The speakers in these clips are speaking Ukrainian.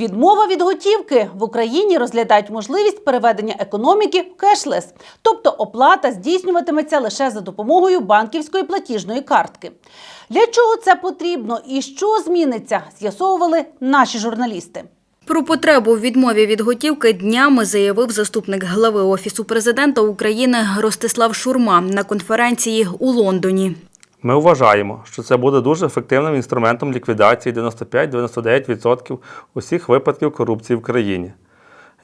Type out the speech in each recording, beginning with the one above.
Відмова від готівки в Україні розглядають можливість переведення економіки в кешлес, тобто оплата здійснюватиметься лише за допомогою банківської платіжної картки. Для чого це потрібно і що зміниться, з'ясовували наші журналісти. Про потребу в відмові від готівки днями заявив заступник глави Офісу президента України Ростислав Шурма на конференції у Лондоні. Ми вважаємо, що це буде дуже ефективним інструментом ліквідації 95-99% усіх випадків корупції в країні,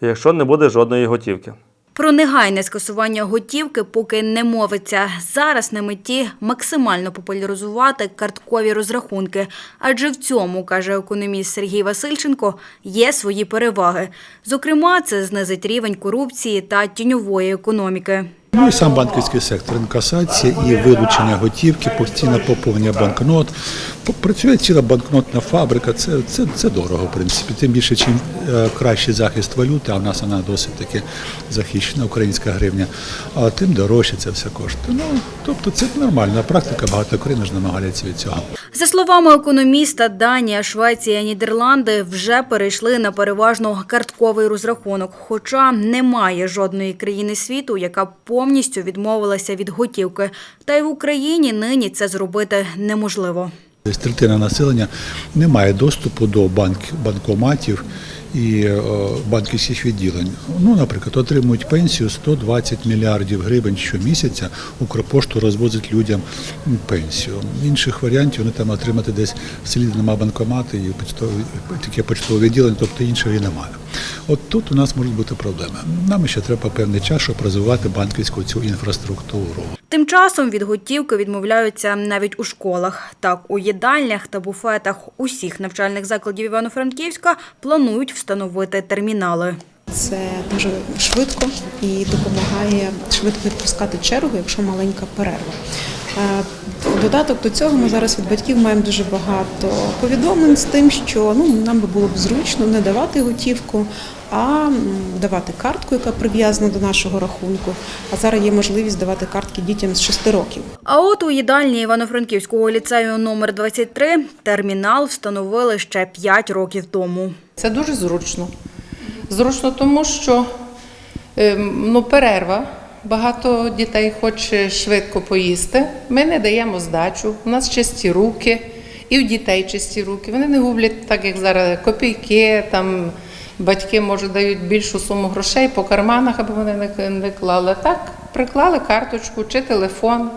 якщо не буде жодної готівки. Про негайне скасування готівки поки не мовиться. Зараз на меті максимально популяризувати карткові розрахунки, адже в цьому, каже економіст Сергій Васильченко, є свої переваги. Зокрема, це знизить рівень корупції та тіньової економіки. Ну і сам банківський сектор, інкасація і вилучення готівки, постійне поповнення банкнот. Працює ціла банкнотна фабрика. Це, це, це дорого, в принципі. Тим більше, чим е, кращий захист валюти, а в нас вона досить таки захищена, українська гривня, а тим дорожче це все коштує. Ну, тобто це нормальна практика, багато країн ж намагаються від цього. За словами економіста, Данія, Швеція, Нідерланди вже перейшли на переважно картковий розрахунок. Хоча немає жодної країни світу, яка повністю відмовилася від готівки. Та й в Україні нині це зробити неможливо. Десь третина населення не має доступу до банк, банкоматів і е, банківських відділень. Ну, наприклад, отримують пенсію 120 мільярдів гривень щомісяця. Укрпошту розвозить людям пенсію. Інших варіантів вони там отримати десь в селі немає банкомати і почтові, таке почтове відділення, тобто іншого і немає. От тут у нас можуть бути проблеми. Нам ще треба певний час, щоб розвивати банківську цю інфраструктуру. Тим часом від готівки відмовляються навіть у школах. Так, у їдальнях та буфетах усіх навчальних закладів Івано-Франківська планують встановити термінали. Це дуже швидко і допомагає швидко відпускати чергу, якщо маленька перерва. Е, Додаток до цього ми зараз від батьків маємо дуже багато повідомлень з тим, що ну нам би було б зручно не давати готівку, а давати картку, яка прив'язана до нашого рахунку. А зараз є можливість давати картки дітям з 6 років. А от у їдальні Івано-Франківського ліцею номер 23 термінал встановили ще 5 років тому. Це дуже зручно. Зручно тому, що ем, ну, перерва. Багато дітей хоче швидко поїсти. Ми не даємо здачу. У нас чисті руки, і в дітей чисті руки. Вони не гублять, так як зараз копійки, там батьки може дають більшу суму грошей по карманах, аби вони не, клали. Так, приклали карточку чи телефон.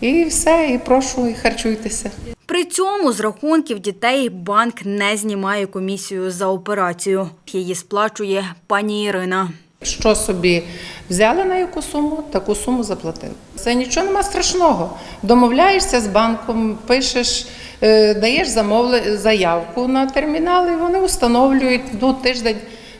І все, і прошу, і харчуйтеся. При цьому з рахунків дітей банк не знімає комісію за операцію. Її сплачує пані Ірина. Що собі взяли на яку суму, таку суму заплатили. Це нічого нема страшного. Домовляєшся з банком, пишеш, е, даєш заявку на термінал, і вони встановлюють ну, тиждень.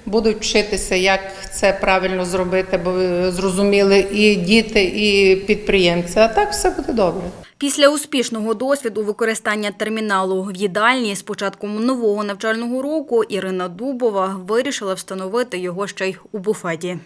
Будуть вчитися, як це правильно зробити, бо е, зрозуміли і діти, і підприємці. А так все буде добре. Після успішного досвіду використання терміналу в їдальні з початком нового навчального року Ірина Дубова вирішила встановити його ще й у буфеті.